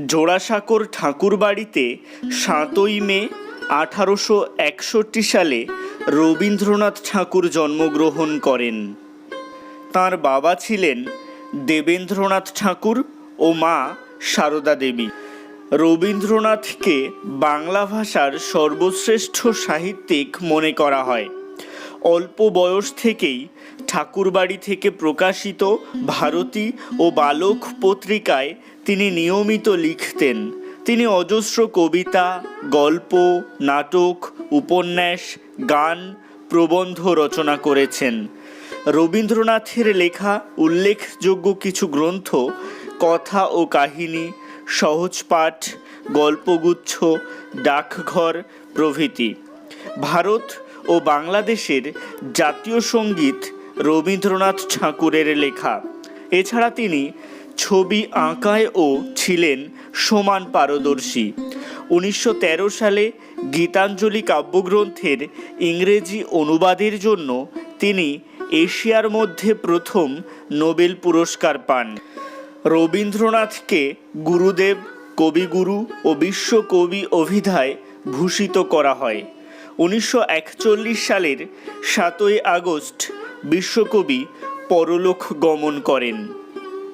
জোড়াসাঁকোর ঠাকুরবাড়িতে সাতই মে আঠারোশো একষট্টি সালে রবীন্দ্রনাথ ঠাকুর জন্মগ্রহণ করেন। তার বাবা ছিলেন দেবেন্দ্রনাথ ঠাকুর ও মা সারদা দেবী। রবীন্দ্রনাথকে বাংলা ভাষার সর্বশ্রেষ্ঠ সাহিত্যিক মনে করা হয়। অল্প বয়স থেকেই ঠাকুরবাড়ি থেকে প্রকাশিত ভারতী ও বালক পত্রিকায় তিনি নিয়মিত লিখতেন। তিনি অজস্র কবিতা, গল্প, নাটক, উপন্যাস, গান, প্রবন্ধ রচনা করেছেন। রবীন্দ্রনাথের লেখা উল্লেখযোগ্য কিছু গ্রন্থ, কথা ও কাহিনী, সহজ পাঠ, গল্পগুচ্ছ, ডাকঘর প্রভৃতি। ভারত ও বাংলাদেশের জাতীয় সংগীত রবীন্দ্রনাথ ঠাকুরের লেখা। এছাড়া তিনি ছবি আঁকায়ও ছিলেন সমান পারদর্শী। উনিশশো তেরো সালে গীতাঞ্জলি কাব্যগ্রন্থের ইংরেজি অনুবাদের জন্য তিনি এশিয়ার মধ্যে প্রথম নোবেল পুরস্কার পান। রবীন্দ্রনাথকে গুরুদেব, কবিগুরু ও বিশ্বকবি অভিধায় ভূষিত করা হয়। উনিশশো একচল্লিশ সালের সাতই আগস্ট বিশ্বকবি পরলোক গমন করেন।